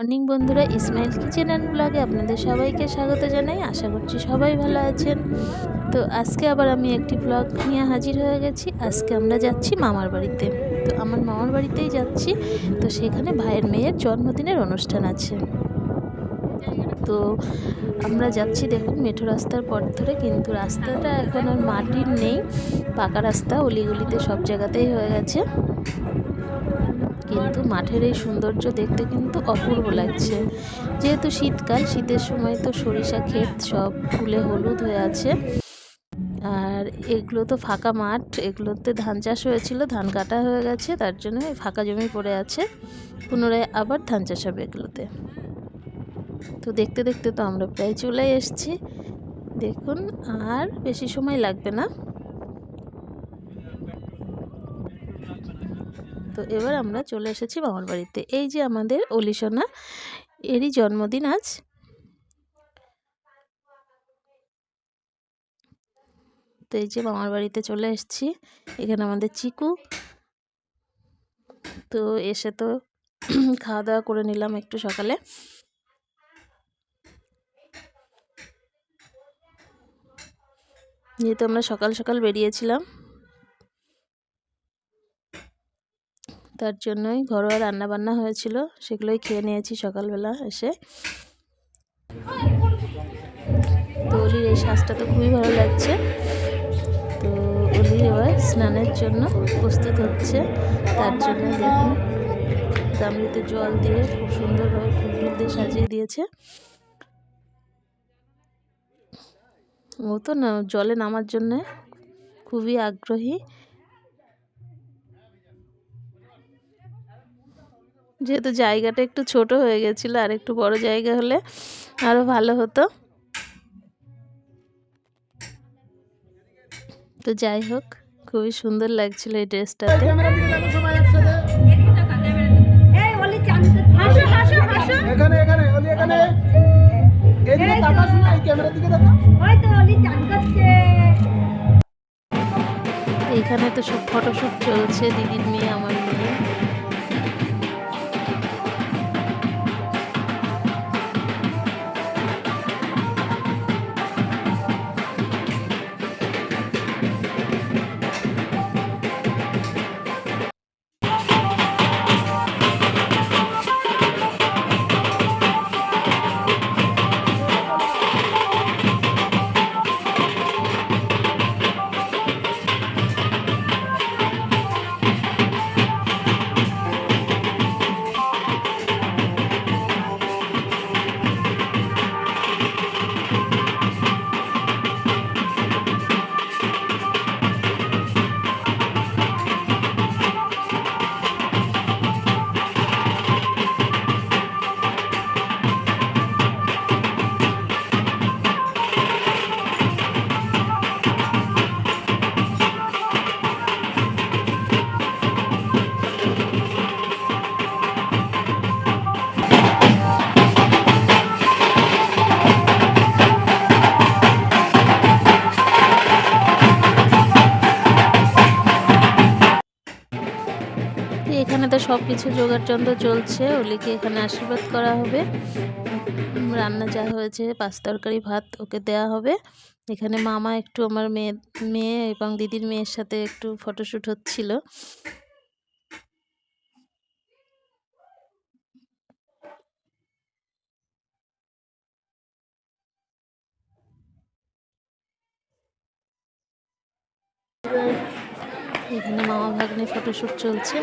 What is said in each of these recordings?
Morning বন্ধুরা Ismail kitchen and ব্লগে আপনাদের সবাইকে স্বাগত জানাই। আশা করছি সবাই ভালো আছেন। তো আজকে আবার আমি একটি ব্লগ নিয়ে হাজির হয়ে গেছি। আজকে আমরা যাচ্ছি মামার বাড়িতে। তো আমার মামার বাড়িতেই যাচ্ছি। তো সেখানে ভাইয়ের মেয়ের জন্মদিনের অনুষ্ঠান আছে। তো আমরা যাচ্ছি দেখুন, মেঠো রাস্তার পর ধরে, কিন্তু রাস্তাটা এখন আর মাটির নেই। পাকা রাস্তা, অলিগলিতে সব জায়গাতেই হয়ে গেছে। কিন্তু মাঠের এই সৌন্দর্য দেখতে কিন্তু অপূর্ব লাগছে। যেহেতু শীতকাল, শীতের সময় তো সরিষা ক্ষেত সব ফুলে হলুদ হয়ে আছে। আর এগুলো তো ফাঁকা মাঠ, এগুলোতে ধান চাষ হয়েছিল, ধান কাটা হয়ে গেছে, তার জন্য ফাঁকা জমি পড়ে আছে। পুনরায় আবার ধান চাষ হবে এগুলোতে। তো দেখতে দেখতে তো আমরা প্রায় চলে এসেছি। দেখুন, আর বেশি সময় লাগবে না। তো এবার আমরা চলে এসেছি মামার বাড়িতে। এই যে আমাদের অলিসোনা এরই জন্মদিন আজ। তো এই যে মামার বাড়িতে চলে এসেছি, এখানে আমাদের চিকু। তো এসে তো খাওয়া দাওয়া করে নিলাম একটু সকালে। যেহেতু আমরা সকাল সকাল বেরিয়েছিলাম তার জন্যই ঘরোয়া রান্না বান্না হয়েছিল, সেগুলোই খেয়ে নিয়েছি সকালবেলা এসে। তো অলির এই শ্বাসটা তো খুবই ভালো লাগছে। তো অলি এবার স্নানের জন্য প্রস্তুত হচ্ছে, তার জন্য দেখুন গামলিতে জল দিয়ে খুব সুন্দরভাবে ফুল দিয়ে সাজিয়ে দিয়েছে। ও তো না, জলে নামার জন্যে খুবই আগ্রহী। যেহেতু জায়গাটা একটু ছোট হয়ে গেছিল আর একটু বড় জায়গা হলে আরও ভালো হতো। তো যাই হোক খুবই সুন্দর লাগছিল এই ড্রেসটাতে। এখানে এখানে ওলি এখানে। এদিকে তাকা শোনা এই ক্যামেরার দিকে তাকা এখানে তো সব ফটোশ্যুট চলছে দিদির মেয়ে আমার তো এখানে তো সব কিছু যোগাড়যন্ত্র চলছে, ওলিকে এখানে আশীর্বাদ করা হবে। রান্না যা হয়েছে, পাঁচ তরকারি, ভাত ওকে দেয়া হবে। এখানে মামা একটু আমার মেয়ে মেয়ে এবং দিদির মেয়ের সাথে একটু ফটোশ্যুট হচ্ছিল। এখানে মামা ভাগ্নে ফটোশ্যুট চলছে।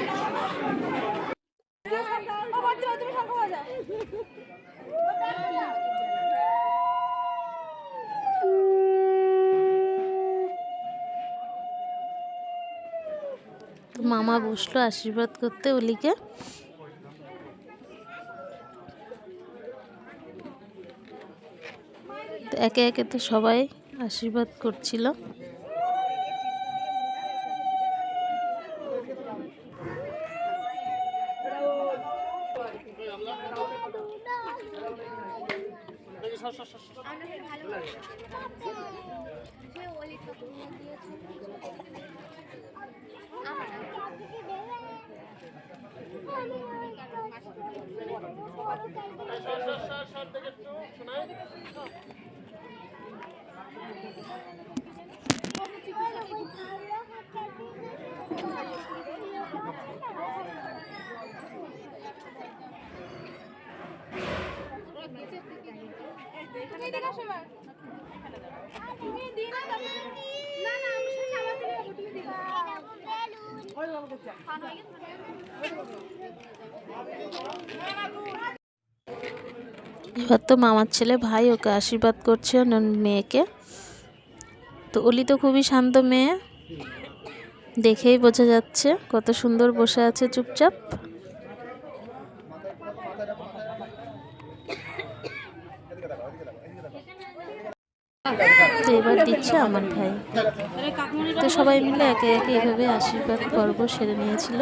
মামা বসল আশীর্বাদ করতে ওলিকে। একে একে তো সবাই আশীর্বাদ করছিল। শোনায় এবার। তো মামার ছেলে ভাই ওকে আশীর্বাদ করছে মেয়েকে। তো অলি তো খুবই শান্ত মেয়ে, দেখেই বোঝা যাচ্ছে কত সুন্দর বসে আছে চুপচাপ তো এবার দিচ্ছে, আমার ভাই। তো সবাই মিলে একে একে এভাবে আশীর্বাদ পর্ব সেরে নিয়েছিল।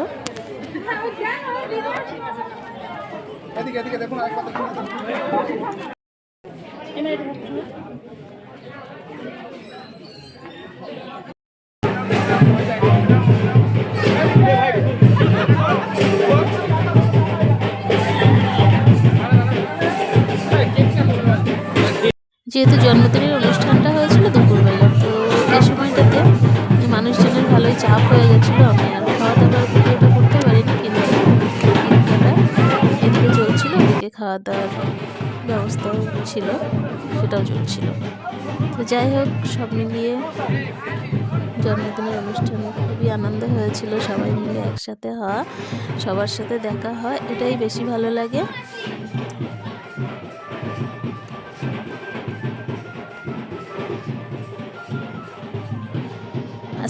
যেহেতু জন্মদিনের অনুষ্ঠানটা চাপ হয়ে গেছিল, আমি আর খাওয়া দাওয়ার ভিডিওটা করতে পারিনি কিন্তু কেকটা এদিকে চলছিল ওদিকে খাওয়া দাওয়ার ব্যবস্থাও ছিল, সেটাও চলছিল। তো যাই হোক, সব মিলিয়ে জন্মদিনের অনুষ্ঠানে খুবই আনন্দ হয়েছিল, সবাই মিলে একসাথে হওয়া, সবার সাথে দেখা হয়, এটাই বেশি ভালো লাগে।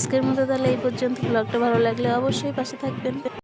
আজকের মতো তাহলে এই পর্যন্ত। ব্লগটা ভালো লাগলে অবশ্যই পাশে থাকবেন।